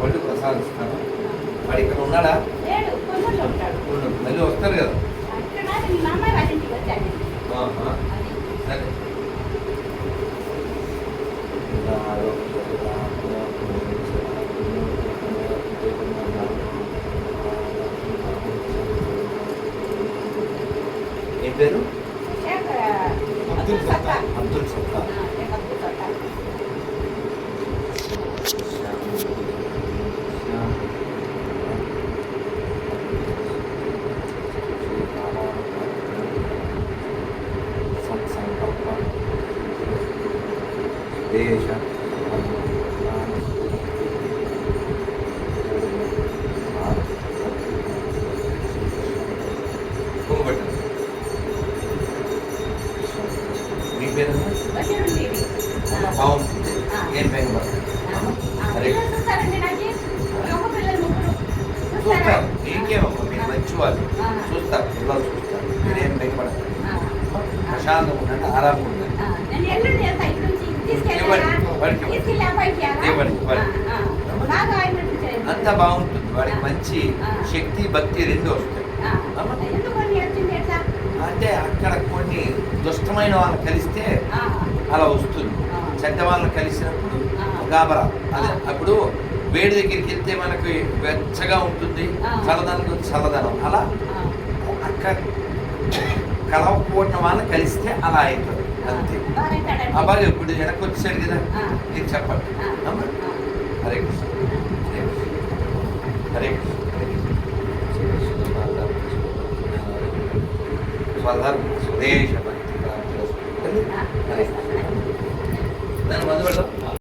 వాళ్ళు ప్రసాదిస్తారు. వాడు ఇక్కడ ఉన్నాడా? మళ్ళీ వస్తారు కదా? సరే. ఏం పేరు? 들켰다. 안 들켰다. Beijo. పేరు బషీరుల్ టీవీ. ఆ, బాగుంటుంది ఆ. ఏం పేరు మరి? ఆ, ఆ, పిల్లలు చూస్తారండి నాకు ఒక పిల్లలు ముగ్గురు చూస్తారా చూస్తారు నీకేమమ్మా మీరు మంచి వాళ్ళు ఆ. చూస్తారు పిల్లలు చూస్తారు మీరేం భయపడతారు ఆ, ప్రశాంతంగా ఉండండి ఆరాంగా ఉండండి ఆ, నేను ఎల్లుండి వెళ్తా ఇటు నుంచి తీసుకెళ్ళారా ఇవ్వండి, వాడికి ఇవ్వండి. తీసుకెళ్ళి అబ్బాయికి ఇవ్వాలా? ఇవ్వండి, ఇవ్వండి. ఆ, ఆ. బాగా ఆయినట్టు చేయండి. అంతా బాగుంటుంది వాడికి మంచి ఆ. శక్తి భక్తి రెండు వస్తాయి ఆ, ఎందుకు అని వచ్చింది ఎట్లా అంటే అక్కడ కొన్ని దుష్టమైన వాళ్ళని కలిస్తే అలా వస్తుంది. చెడ్డ వాళ్ళని కలిసినప్పుడు. గాబరా. అదే. అప్పుడు వేడి దగ్గరికి వెళ్తే మనకి వెచ్చగా ఉంటుంది. చల్లదనం చల్లదనం. అలా అక్కడ కలవకపోవడం వాళ్ళని కలిస్తే అలా అవుతుంది. అంతే. బాగా ఇప్పుడు వెనక్కి వచ్చాడు కదా. మీరు చెప్పండి. హరే కృష్ణ. హరే కృష్ణ. హరే కృష్ణ. స్వధర్మ స్వదేశ